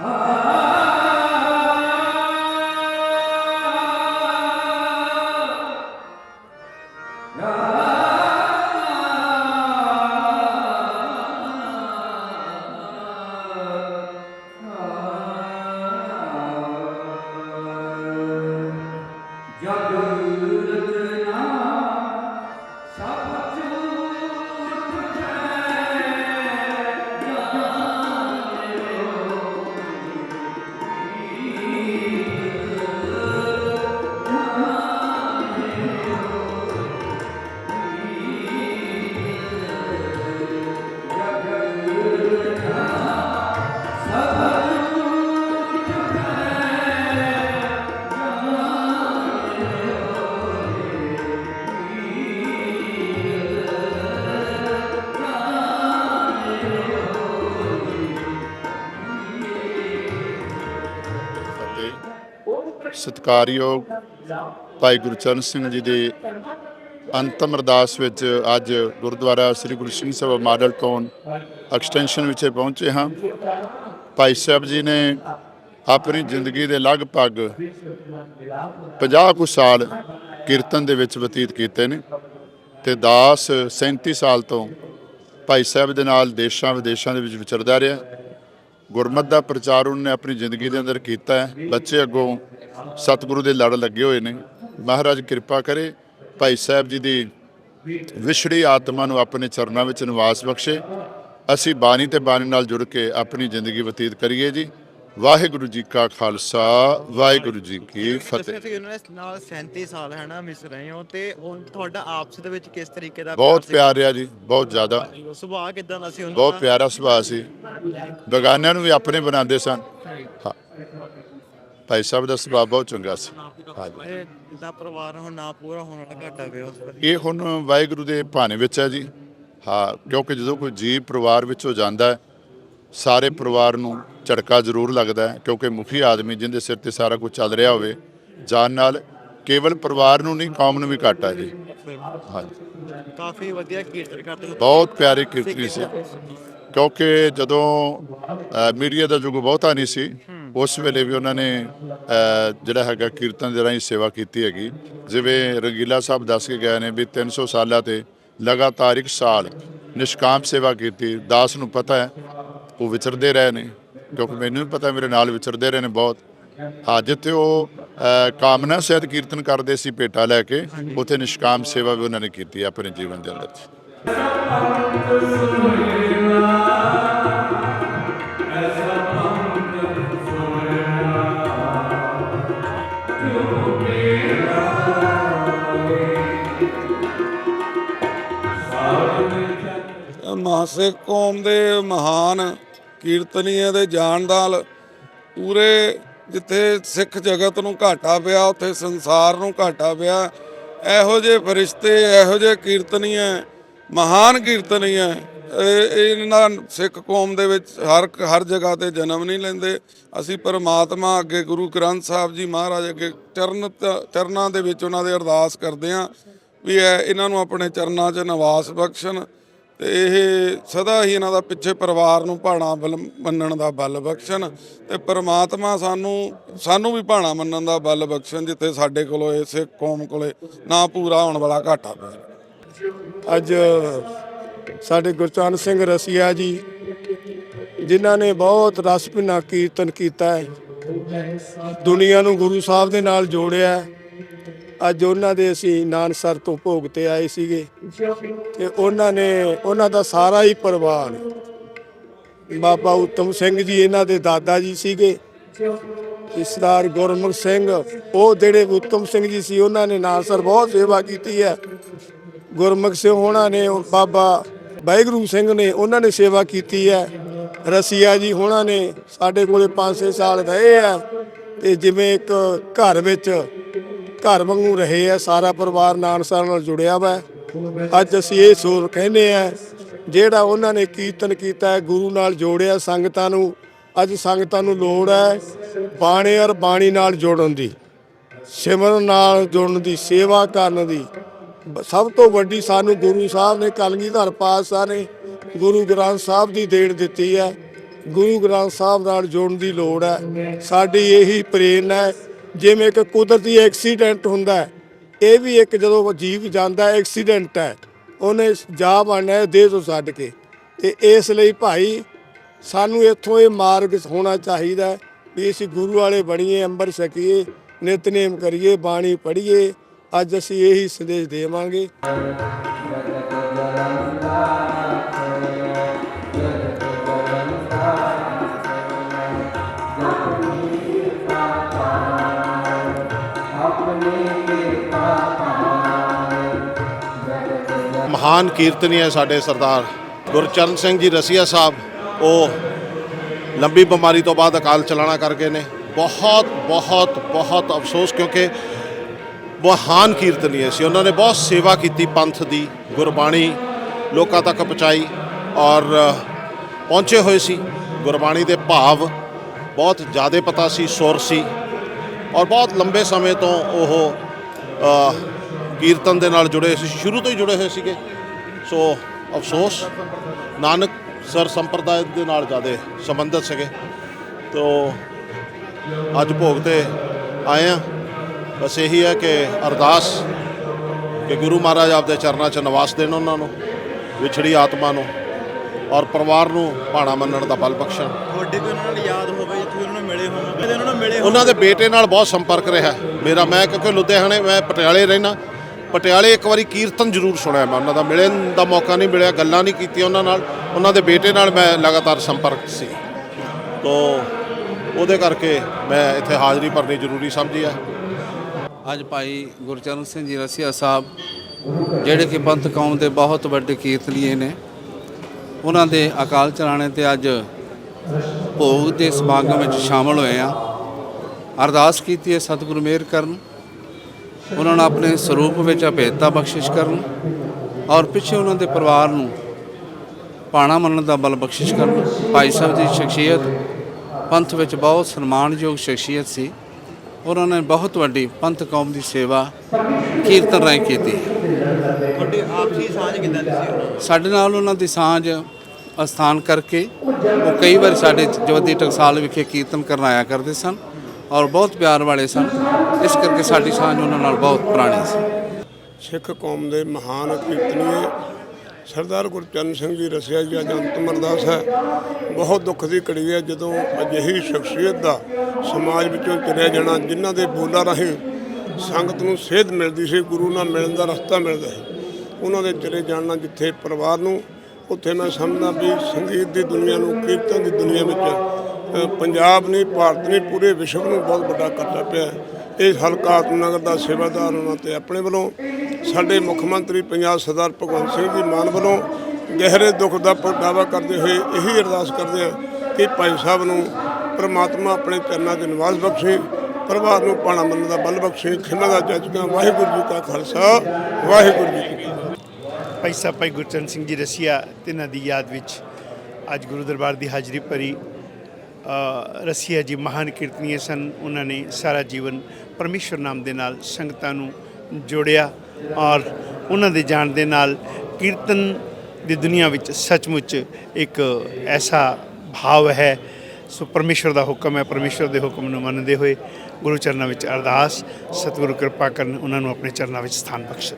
아. 아, 아. ਸਤਿਕਾਰਯੋਗ ਭਾਈ ਗੁਰਚਰਨ ਸਿੰਘ ਜੀ ਦੇ ਅੰਤਮ ਅਰਦਾਸ ਵਿੱਚ ਅੱਜ Gurdwara Sri Guru Singh Sabha Model Town Extension ਵਿੱਚ ਪਹੁੰਚੇ ਹਾਂ। ਭਾਈ ਸਾਹਿਬ ਜੀ ਨੇ ਆਪਣੀ ਜ਼ਿੰਦਗੀ ਦੇ ਲਗਭਗ 50 ਕੁ ਸਾਲ ਕੀਰਤਨ ਦੇ ਵਿੱਚ ਬਤੀਤ ਕੀਤੇ ਨੇ ਤੇ ਦਾਸ 37 ਸਾਲ ਤੋਂ ਭਾਈ ਸਾਹਿਬ ਦੇ ਨਾਲ ਦੇਸ਼ਾਂ ਵਿਦੇਸ਼ਾਂ ਦੇ ਵਿੱਚ ਵਿਚਰਦਾ ਰਿਹਾ। ਗੁਰਮਤ ਦਾ ਪ੍ਰਚਾਰ ਉਹਨਾਂ ਨੇ ਆਪਣੀ ਜ਼ਿੰਦਗੀ ਦੇ ਅੰਦਰ ਕੀਤਾ ਹੈ। ਬੱਚੇ ਅੱਗੋਂ ਸਤਿਗੁਰੂ ਦੇ ਲੜ ਲੱਗੇ ਹੋਏ ਨੇ। ਮਹਾਰਾਜ ਕਿਰਪਾ ਕਰੇ ਭਾਈ ਸਾਹਿਬ ਜੀ ਦੀ ਵਿਛੜੀ ਆਤਮਾ ਨੂੰ ਆਪਣੇ ਚਰਨਾਂ ਵਿੱਚ ਨਿਵਾਸ ਬਖਸ਼ੇ। ਅਸੀਂ ਬਾਣੀ ਤੇ ਬਾਣੀ ਨਾਲ ਜੁੜ ਕੇ ਆਪਣੀ ਜ਼ਿੰਦਗੀ ਬਤੀਤ ਕਰੀਏ ਜੀ। ਵਾਹਿਗੁਰੂ ਜੀ ਕਾ ਖਾਲਸਾ ਵਾਹਿਗੁਰੂ ਜੀ ਕੀ ਫਤਿਹ। ਸੀ ਉਹਨਾਂ ਦੇ ਨਾਲ 37 ਸਾਲ ਹੈ ਨਾ ਮਿਸ ਰਹੇ ਹੋ ਤੇ ਹੁਣ ਤੁਹਾਡਾ ਆਪਸ ਦੇ ਵਿੱਚ ਕਿਸ ਤਰੀਕੇ ਦਾ ਬਹੁਤ? ਪਿਆਰ ਰਿਹਾ ਜੀ ਬਹੁਤ ਜ਼ਿਆਦਾ। ਸੁਭਾਅ ਕਿਦਾਂ ਦਾ ਸੀ ਉਹਨਾਂ ਬਹੁਤ ਦਾ? ਪਿਆਰਾ ਸੁਭਾਅ ਸੀ। ਬਗਾਨਿਆਂ ਨੂੰ ਵੀ ਆਪਣੇ ਬਣਾਉਂਦੇ ਸਨ। ਹਾਂ। ਭਾਈ ਸਾਹਿਬ ਦਾ ਸੁਭਾਅ ਬਹੁਤ ਚੰਗਾ ਸੀ। ਹਾਂਜੀ ਜਿੱਦਾਂ ਪਰਿਵਾਰ ਹੁਣ ਨਾ ਪੂਰਾ ਹੋਣ ਵਾਲਾ ਘਾਟਾ ਪਿਆ ਇਹ ਹੁਣ ਵਾਹਿਗੁਰੂ ਦੇ ਭਾਣੇ ਵਿੱਚ ਹੈ ਜੀ। ਹਾਂ ਕਿਉਂਕਿ ਜਦੋਂ ਕੋਈ ਜੀਵ ਪਰਿਵਾਰ ਵਿੱਚੋਂ ਜਾਂਦਾ ਹੈ ਸਾਰੇ ਪਰਿਵਾਰ ਨੂੰ ਝਟਕਾ ਜ਼ਰੂਰ ਲੱਗਦਾ ਹੈ ਕਿਉਂਕਿ ਮੁਖੀ ਆਦਮੀ ਜਿੰਦੇ ਸਿਰ ਤੇ ਸਾਰਾ ਕੁਝ ਚੱਲ ਰਿਹਾ ਹੋਵੇ ਜਾਨ ਨਾਲ ਕੇਵਲ ਪਰਿਵਾਰ ਨੂੰ ਨਹੀਂ ਕੌਮ ਨੂੰ ਵੀ ਘਾਟਾ ਜੀ। ਹਾਂਜੀ। ਕਾਫੀ ਵਧੀਆ ਕੀਰਤਨ ਕਰਦੇ ਬਹੁਤ ਪਿਆਰੀ ਕੀਰਤਨੀ ਸੀ। ਕਿਉਂਕਿ ਜਦੋਂ ਮੀਡੀਆ ਦਾ ਯੁੱਗ ਬਹੁਤਾ ਨਹੀਂ ਸੀ ਉਸ ਵੇਲੇ ਵੀ ਉਹਨਾਂ ਨੇ ਜਿਹੜਾ ਹੈਗਾ ਕੀਰਤਨ ਦੇ ਰਾਹੀਂ ਸੇਵਾ ਕੀਤੀ ਹੈਗੀ। ਜਿਵੇਂ ਰੰਗੀਲਾ ਸਾਹਿਬ ਦੱਸ ਕੇ ਗਏ ਨੇ ਵੀ 300 ਸਾਲਾਂ ਤੇ ਲਗਾਤਾਰ ਇੱਕ ਸਾਲ ਨਿਸ਼ਕਾਮ ਸੇਵਾ ਕੀਤੀ। ਦਾਸ ਨੂੰ ਪਤਾ ਹੈ ਉਹ ਵਿਚਰਦੇ ਰਹੇ ਨੇ, ਕਿਉਂਕਿ ਮੈਨੂੰ ਵੀ ਪਤਾ, ਮੇਰੇ ਨਾਲ ਵਿਚਰਦੇ ਰਹੇ ਨੇ ਬਹੁਤ। ਹਾਂ, ਜਿੱਥੇ ਉਹ ਕਾਮਨਾ ਸਹਿਤ ਕੀਰਤਨ ਕਰਦੇ ਸੀ ਭੇਟਾ ਲੈ ਕੇ, ਉੱਥੇ ਨਿਸ਼ਕਾਮ ਸੇਵਾ ਵੀ ਉਹਨਾਂ ਨੇ ਕੀਤੀ ਆਪਣੇ ਜੀਵਨ ਦੇ ਅੰਦਰ। 'ਚ ਕੌਮ ਦੇ ਮਹਾਨ ਕੀਰਤਨੀਏ ਦੇ ਜਾਣ ਨਾਲ ਪੂਰੇ ਜਿੱਥੇ ਸਿੱਖ ਜਗਤ ਨੂੰ ਘਾਟਾ ਪਿਆ, ਉੱਥੇ ਸੰਸਾਰ ਨੂੰ ਘਾਟਾ ਪਿਆ, ਇਹੋ ਜਿਹੇ ਫਰਿਸ਼ਤੇ, ਇਹੋ ਜਿਹੇ ਕੀਰਤਨੀਏ ਮਹਾਨ ਕੀਰਤਨੀਏ ਇਹ, ਇਹਨਾਂ ਸਿੱਖ ਕੌਮ ਦੇ ਵਿੱਚ ਹਰ ਹਰ ਜਗ੍ਹਾ ਤੇ ਜਨਮ ਨਹੀਂ ਲੈਂਦੇ। ਅਸੀਂ ਪਰਮਾਤਮਾ ਅੱਗੇ, ਗੁਰੂ ਗ੍ਰੰਥ ਸਾਹਿਬ ਜੀ ਮਹਾਰਾਜ ਅੱਗੇ ਚਰਨ ਚਰਨਾਂ ਦੇ ਵਿੱਚ ਉਹਨਾਂ ਦੇ ਅਰਦਾਸ ਕਰਦੇ ਹਾਂ ਵੀ ਇਹ, ਇਹਨਾਂ ਨੂੰ ਆਪਣੇ ਚਰਨਾਂ 'ਚ ਨਿਵਾਸ ਬਖਸ਼ਣ। ਤੇ ਇਹ ਸਦਾ ਹੀ ਇਹਨਾਂ ਦਾ ਪਿੱਛੇ ਪਰਿਵਾਰ ਨੂੰ ਭਾਣਾ ਬਲ ਮੰਨਣ ਦਾ ਬਲ ਬਖਸ਼ਣ ਤੇ ਪ੍ਰਮਾਤਮਾ ਸਾਨੂੰ ਸਾਨੂੰ ਵੀ ਭਾਣਾ ਮੰਨਣ ਦਾ ਬਲ ਬਖਸ਼ਣ ਜਿੱਥੇ ਸਾਡੇ ਕੋਲੋਂ ਇਸੇ ਕੌਮ ਕੋਲੇ ਨਾ ਪੂਰਾ ਹੋਣ ਵਾਲਾ ਘਾਟਾ ਪਿਆ ਅੱਜ ਸਾਡੇ ਗੁਰਚਰਨ ਸਿੰਘ ਰਸੀਆ ਜੀ, ਜਿਨ੍ਹਾਂ ਨੇ ਬਹੁਤ ਰਸ ਭਿੰਨਾ ਕੀਰਤਨ ਕੀਤਾ ਹੈ ਦੁਨੀਆ ਨੂੰ ਗੁਰੂ ਸਾਹਿਬ ਦੇ ਨਾਲ ਜੋੜਿਆ ਹੈ। ਅੱਜ ਉਹਨਾਂ ਦੇ ਅਸੀਂ ਨਾਨਸਰ ਤੋਂ ਭੋਗ ਤੇ ਆਏ ਸੀਗੇ ਤੇ ਉਹਨਾਂ ਨੇ, ਉਹਨਾਂ ਦਾ ਸਾਰਾ ਹੀ ਪਰਿਵਾਰ, ਬਾਬਾ ਉਤਮ ਸਿੰਘ ਜੀ, ਇਹਨਾਂ ਦੇ ਦਾਦਾ ਜੀ ਸੀਗੇ। ਇਸਦਾਰ ਗੁਰਮੁਖ ਸਿੰਘ, ਉਹ ਜਿਹੜੇ ਉਤਮ ਸਿੰਘ ਜੀ ਸੀ, ਉਹਨਾਂ ਨੇ ਨਾਨਸਰ ਬਹੁਤ ਸੇਵਾ ਕੀਤੀ ਹੈ। ਗੁਰਮੁਖ ਸਿੰਘ ਹੋਣਾ ਨੇ ਬਾਬਾ ਵਾਹਿਗੁਰੂ ਸਿੰਘ ਨੇ, ਉਹਨਾਂ ਨੇ ਸੇਵਾ ਕੀਤੀ ਹੈ। ਰਸੀਆ ਜੀ ਹੋਣਾ ਨੇ, ਸਾਡੇ ਕੋਲੇ 5-6 ਸਾਲ ਰਹੇ ਆ ਤੇ ਜਿਵੇਂ ਇੱਕ ਘਰ ਵਿੱਚ ਘਰ ਵਾਂਗੂ ਰਹੇ ਆ, ਸਾਰਾ ਪਰਿਵਾਰ ਨਾਨਸਰ ਨਾਲ ਜੁੜਿਆ ਵਾ। ਅੱਜ ਅਸੀਂ ਇਹ ਸੋਰ ਕਹਿੰਦੇ ਆ, ਜਿਹੜਾ ਉਹਨਾਂ ਨੇ ਕੀਰਤਨ ਕੀਤਾ ਗੁਰੂ ਨਾਲ ਜੋੜਿਆ ਸੰਗਤਾਂ ਨੂੰ, ਅੱਜ ਸੰਗਤਾਂ ਨੂੰ ਲੋੜ ਹੈ ਬਾਣੇ ਔਰ ਬਾਣੀ ਨਾਲ ਜੋੜਨ ਦੀ, ਸਿਮਰਨ ਨਾਲ ਜੁੜਨ ਦੀ, ਸੇਵਾ ਕਰਨ ਦੀ। ਬ- ਸਭ ਤੋਂ ਵੱਡੀ ਸਾਨੂੰ ਗੁਰੂ ਸਾਹਿਬ ਨੇ, ਕਲਗੀਧਰ ਪਾਤਸ਼ਾਹ ਨੇ ਗੁਰੂ ਗ੍ਰੰਥ ਸਾਹਿਬ ਦੀ ਦੇਣ ਦਿੱਤੀ ਹੈ। ਗੁਰੂ ਗ੍ਰੰਥ ਸਾਹਿਬ ਨਾਲ ਜੋੜਨ ਦੀ ਲੋੜ ਹੈ। ਸਾਡੀ ਇਹੀ ਪ੍ਰੇਰਣਾ ਹੈ ਜਿਵੇਂ ਕਿ ਕੁਦਰਤੀ ਐਕਸੀਡੈਂਟ ਹੁੰਦਾ ਇਹ ਵੀ ਇੱਕ ਜਦੋਂ ਜੀਵ ਜਾਂਦਾ ਐਕਸੀਡੈਂਟ ਹੈ, ਉਹਨੇ ਜਾ ਬਣਨਾ ਦੇਹ ਤੋਂ ਛੱਡ ਕੇ। ਤੇ ਇਸ ਲਈ ਭਾਈ ਸਾਨੂੰ ਇੱਥੋਂ ਇਹ ਮਾਰਗ ਹੋਣਾ ਚਾਹੀਦਾ ਵੀ ਅਸੀਂ ਗੁਰੂ ਵਾਲੇ ਬਣੀਏ ਅੰਬਰ ਛਕੀਏ, ਨਿਤਨੇਮ ਕਰੀਏ, ਬਾਣੀ ਪੜ੍ਹੀਏ, ਅੱਜ ਅਸੀਂ ਇਹੀ ਸੰਦੇਸ਼ ਦੇਵਾਂਗੇ। ਮਹਾਨ ਕੀਰਤਨੀ ਹੈ ਸਾਡੇ ਸਰਦਾਰ ਗੁਰਚਰਨ ਸਿੰਘ ਜੀ ਰਸੀਆ ਸਾਹਿਬ, ਉਹ ਲੰਬੀ ਬਿਮਾਰੀ ਤੋਂ ਬਾਅਦ ਅਕਾਲ ਚਲਾਣਾ ਕਰ ਗਏ ਨੇ। ਬਹੁਤ ਬਹੁਤ ਬਹੁਤ ਅਫਸੋਸ ਕਿਉਂਕਿ ਮਹਾਨ ਕੀਰਤਨੀ ਸੀ। ਉਹਨਾਂ ਨੇ ਬਹੁਤ ਸੇਵਾ ਕੀਤੀ ਪੰਥ ਦੀ, ਗੁਰਬਾਣੀ ਲੋਕਾਂ ਤੱਕ ਪਹੁੰਚਾਈ ਔਰ ਪਹੁੰਚੇ ਹੋਏ ਸੀ। ਗੁਰਬਾਣੀ ਦੇ ਭਾਵ ਬਹੁਤ ਜ਼ਿਆਦਾ ਪਤਾ ਸੀ, ਸੁਰ ਸੀ ਔਰ ਬਹੁਤ ਲੰਬੇ ਸਮੇਂ ਤੋਂ ਉਹ ਕੀਰਤਨ ਦੇ ਨਾਲ ਜੁੜੇ ਸੀ। ਸ਼ੁਰੂ ਤੋਂ ਹੀ ਜੁੜੇ ਹੋਏ ਸੀਗੇ। ਸੋ ਅਫਸੋਸ ਨਾਨਕ ਸਰ ਸੰਪਰਦਾਇ ਦੇ ਨਾਲ ਜ਼ਿਆਦਾ ਸੰਬੰਧਿਤ ਸੀਗੇ। ਤੋ ਅੱਜ ਭੋਗ ਤੇ ਆਏ ਆ। ਬਸ ਇਹੀ ਹੈ ਕਿ ਅਰਦਾਸ ਕਿ ਗੁਰੂ ਮਹਾਰਾਜ ਆਪਦੇ ਚਰਨਾਂ 'ਚ ਨਿਵਾਸ ਦੇਣ ਉਹਨਾਂ ਨੂੰ ਵਿਛੜੀ ਆਤਮਾ ਨੂੰ ਔਰ ਪਰਿਵਾਰ ਨੂੰ ਭਾਣਾ ਮੰਨਣ ਦਾ ਬਲ ਬਖਸ਼ਣ। ਤੁਹਾਡੇ ਕੋਈ ਉਹਨਾਂ ਨਾਲ ਯਾਦ ਹੋਵੇ ਤੁਸੀਂ ਉਹਨਾਂ ਨੂੰ ਮਿਲੇ ਹੋਵੋ ਕਦੇ ਉਹਨਾਂ ਨੂੰ ਮਿਲੇ ਉਹਨਾਂ ਦੇ ਬੇਟੇ ਨਾਲ ਬਹੁਤ ਸੰਪਰਕ ਰਿਹਾ। ਮੇਰਾ ਮੈਂ ਕਿਉਂਕਿ ਲੁਧਿਆਣੇ ਮੈਂ ਪਟਿਆਲੇ ਰਹਿਣਾ ਪਟਿਆਲੇ ਇੱਕ ਵਾਰੀ ਕੀਰਤਨ ਜ਼ਰੂਰ ਸੁਣਿਆ ਮੈਂ। ਉਹਨਾਂ ਦਾ ਮਿਲਣ ਦਾ ਮੌਕਾ ਨਹੀਂ ਮਿਲਿਆ, ਗੱਲਾਂ ਨਹੀਂ ਕੀਤੀਆਂ ਉਹਨਾਂ ਨਾਲ। ਉਹਨਾਂ ਦੇ ਬੇਟੇ ਨਾਲ ਮੈਂ ਲਗਾਤਾਰ ਸੰਪਰਕ ਸੀ। ਤੋ ਉਹਦੇ ਕਰਕੇ ਮੈਂ ਇੱਥੇ ਹਾਜ਼ਰੀ ਭਰਨੀ ਜ਼ਰੂਰੀ ਸਮਝੀ ਹੈ ਅੱਜ ਭਾਈ ਗੁਰਚਰਨ ਸਿੰਘ ਜੀ ਰਸੀਆ ਸਾਹਿਬ, ਜਿਹੜੇ ਕਿ ਪੰਥ ਕੌਮ ਦੇ ਬਹੁਤ ਵੱਡੇ ਕੀਰਤਨੀਏ ਨੇ, ਉਹਨਾਂ ਦੇ ਅਕਾਲ ਚਲਾਣੇ ਤੇ ਅੱਜ ਭੋਗ ਦੇ ਸਮਾਗਮ ਵਿੱਚ ਸ਼ਾਮਲ ਹੋਏ ਆ। ਅਰਦਾਸ ਕੀਤੀ ਹੈ ਸਤਿਗੁਰੂ ਮਿਹਰ ਕਰਨ। ਉਹਨਾਂ ਨੂੰ ਆਪਣੇ ਸਰੂਪ ਵਿੱਚ ਅਭੇਦਤਾ ਬਖਸ਼ਿਸ਼ ਕਰਨ ਔਰ ਪਿੱਛੇ ਉਹਨਾਂ ਦੇ ਪਰਿਵਾਰ ਨੂੰ ਪਾਣਾ ਮੰਨਣ ਦਾ ਬਲ ਬਖਸ਼ਿਸ਼ ਕਰਨ। ਭਾਈ ਸਾਹਿਬ ਦੀ ਸ਼ਖਸੀਅਤ ਪੰਥ ਵਿੱਚ ਬਹੁਤ ਸਨਮਾਨਯੋਗ ਸ਼ਖਸੀਅਤ ਸੀ। ਉਹਨਾਂ ਨੇ ਬਹੁਤ ਵੱਡੀ ਪੰਥ ਕੌਮ ਦੀ ਸੇਵਾ ਕੀਰਤਨ ਰਾਹੀਂ ਕੀਤੀ। ਤੁਹਾਡੀ ਆਪਸੀ ਸਾਂਝ ਕਿਦਾਂ ਦੀ ਸੀ? ਸਾਡੇ ਨਾਲ ਉਹਨਾਂ ਦੀ ਸਾਂਝ ਅਸਥਾਨ ਕਰਕੇ ਉਹ ਕਈ ਵਾਰ ਸਾਡੇ ਜਵਦੀ ਟਕਸਾਲ ਵਿਖੇ ਕੀਰਤਨ ਕਰਨ ਆਇਆ ਕਰਦੇ ਸਨ। ਔਰ ਬਹੁਤ ਪਿਆਰ ਵਾਲੇ ਸਨ। ਇਸ ਕਰਕੇ ਸਾਡੀ ਸਾਂਝ ਉਹਨਾਂ ਨਾਲ ਬਹੁਤ ਪੁਰਾਣੀ ਸੀ। ਸਿੱਖ ਕੌਮ ਦੇ ਮਹਾਨ ਕੀਰਤਨੀਏ ਸਰਦਾਰ ਗੁਰਚਰਨ ਸਿੰਘ ਜੀ ਰਸਿਆ ਜੀ, ਅੱਜ ਅੰਤਮ ਅਰਦਾਸ ਹੈ। ਬਹੁਤ ਦੁੱਖ ਦੀ ਘੜੀ ਹੈ ਜਦੋਂ ਅਜਿਹੀ ਸ਼ਖਸੀਅਤ ਦਾ ਸਮਾਜ ਵਿੱਚੋਂ ਚਲਿਆ ਜਾਣਾ, ਜਿਨ੍ਹਾਂ ਦੇ ਬੋਲਾਂ ਰਾਹੀਂ ਸੰਗਤ ਨੂੰ ਸੇਧ ਮਿਲਦੀ ਸੀ, ਗੁਰੂ ਨਾਲ ਮਿਲਣ ਦਾ ਰਸਤਾ ਮਿਲਦਾ ਸੀ। ਉਹਨਾਂ ਦੇ ਚਲੇ ਜਾਣ ਜਿੱਥੇ ਪਰਿਵਾਰ ਨੂੰ, ਉੱਥੇ ਮੈਂ ਸਮਝਦਾ ਵੀ ਸੰਗੀਤ ਦੀ ਦੁਨੀਆ ਨੂੰ ਕੀਰਤਨ ਦੀ ਦੁਨੀਆ ਵਿੱਚ ਪੰਜਾਬ ਨਹੀਂ, ਭਾਰਤ ਨਹੀਂ, ਪੂਰੇ ਵਿਸ਼ਵ ਨੂੰ ਬਹੁਤ ਵੱਡਾ ਕਰਦਾ ਪਿਆ ਇਹ ਹਲਕਾ ਆਤਮਨਗਰ ਦਾ ਸੇਵਾਦਾਰ ਉਹਨਾਂ ਤੇ ਆਪਣੇ ਵੱਲੋਂ ਸਾਡੇ ਮੁੱਖ ਮੰਤਰੀ ਪੰਜਾਬ ਸਰਦਾਰ ਭਗਵੰਤ ਸਿੰਘ ਜੀ ਮਾਨ ਵੱਲੋਂ ਗਹਿਰੇ ਦੁੱਖ ਦਾ ਪ੍ਰਗਟਾਵਾ ਕਰਦੇ ਹੋਏ ਇਹੀ ਅਰਦਾਸ ਕਰਦੇ ਆ ਕਿ ਭਾਈ ਸਾਹਿਬ ਨੂੰ ਪ੍ਰਮਾਤਮਾ ਆਪਣੇ ਚਰਨਾਂ 'ਚ ਨਿਵਾਸ ਬਖਸ਼ੇ, ਪਰਿਵਾਰ ਨੂੰ ਪਾਣਾ ਮੰਨਣ ਦਾ ਬਲ ਬਖਸ਼ੇ ਖਿਮਾ ਦਾ ਜੱਜਗਾ ਵਾਹਿਗੁਰੂ ਜੀ ਕਾ ਖਾਲਸਾ, ਵਾਹਿਗੁਰੂ ਜੀ ਕੀ ਫਤਿਹ। ਭਾਈ ਸਾਹਿਬ, ਭਾਈ ਗੁਰਚਰਨ ਸਿੰਘ ਜੀ ਰਸੀਆ, ਤਿੰਨਾਂ ਦੀ ਯਾਦ ਵਿੱਚ ਅੱਜ ਗੁਰੂ ਦਰਬਾਰ ਦੀ ਹਾਜ਼ਰੀ ਭਰੀ ਰਸੀਆ ਜੀ ਮਹਾਨ ਕੀਰਤਨੀਏ ਸਨ। ਉਹਨਾਂ ਨੇ ਸਾਰਾ ਜੀਵਨ ਪਰਮੇਸ਼ਵਰ ਨਾਮ ਦੇ ਨਾਲ ਸੰਗਤਾਂ ਨੂੰ ਜੋੜਿਆ ਔਰ ਉਹਨਾਂ ਦੇ ਜਾਣ ਦੇ ਨਾਲ ਕੀਰਤਨ ਦੀ ਦੁਨੀਆ ਵਿੱਚ ਸੱਚਮੁੱਚ ਇੱਕ ਐਸਾ ਭਾਵ ਹੈ। ਸੋ ਪਰਮੇਸ਼ਵਰ ਦਾ ਹੁਕਮ ਹੈ। ਪਰਮੇਸ਼ਵਰ ਦੇ ਹੁਕਮ ਨੂੰ ਮੰਨਦੇ ਹੋਏ ਗੁਰੂ ਚਰਨਾਂ ਵਿੱਚ ਅਰਦਾਸ, ਸਤਿਗੁਰੂ ਕਿਰਪਾ ਕਰਨ ਉਹਨਾਂ ਨੂੰ ਆਪਣੇ ਚਰਨਾਂ ਵਿੱਚ ਸਥਾਨ ਬਖਸ਼ਣ।